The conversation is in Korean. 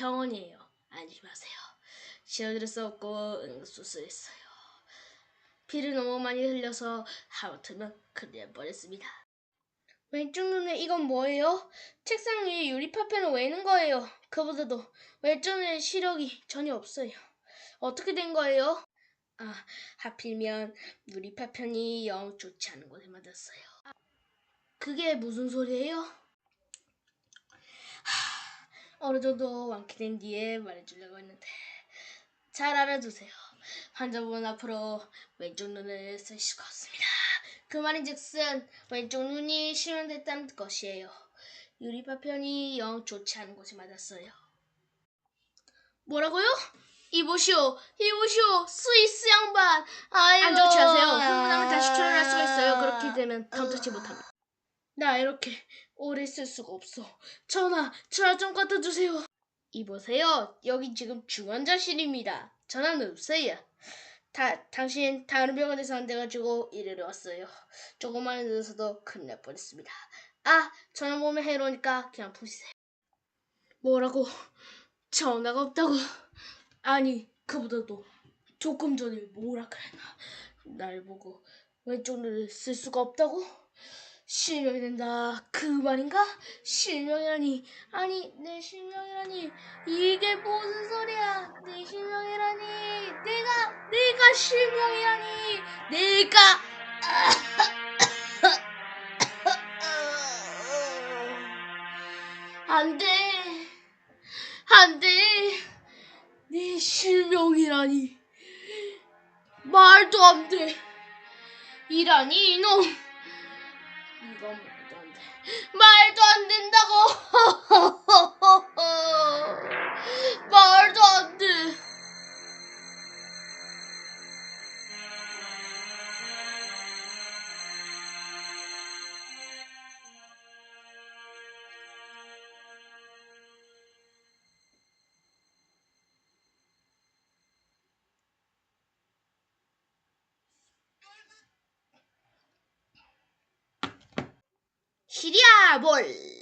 병원이에요. 안심하세요. 시어드를 썼고 응수술 했어요. 피를 너무 많이 흘려서 하루트면 큰일 날 뻔했습니다. 왼쪽 눈에 이건 뭐예요? 책상 위에 유리 파편을 왜 있는 거예요? 그보다도 왼쪽 눈에 시력이 전혀 없어요. 어떻게 된 거예요? 아, 하필이면 유리 파편이 영 좋지 않은 곳에 맞았어요. 그게 무슨 소리예요? 하, 어느 정도 완쾌된 뒤에 말해주려고 했는데 잘 알아두세요. 환자분 앞으로 왼쪽 눈을 쓸 수가 없습니다. 그 말인즉슨 왼쪽 눈이 실현됐다는 것이에요. 유리 파편이 영 좋지 않은 곳에 맞았어요. 뭐라고요? 이보시오, 이보시오, 스위스 양반. 아이고. 안 좋지 하세요. 흥분하면 다시 출연할 수가 있어요. 그렇게 되면 탐탁지 못합니다. 나 이렇게 오래 쓸 수가 없어. 전화, 전화 좀 갖다 주세요. 이보세요. 여기 지금 중환자실입니다. 전화는 없어요. 다, 당신 다른 병원에서 안 돼가지고 이리로 왔어요. 조금만 늦어서도 큰일 날 뻔했습니다. 아, 전화 보면 해로우니까 그냥 푸시세요. 뭐라고? 전화가 없다고? 아니, 그보다도 조금 전에 뭐라 그랬나? 날 보고 왼쪽 눈을 쓸 수가 없다고? 실명이 된다. 그 말인가? 실명이라니. 아니, 내 실명이라니. 이게 무슨 소리야? 내 실명이라니. 내가, 내가 실명이라니. 내가. 안 돼. 안 돼. 내 실명이라니. 말도 안 돼. 이라니, 이놈. 이 시리아 볼.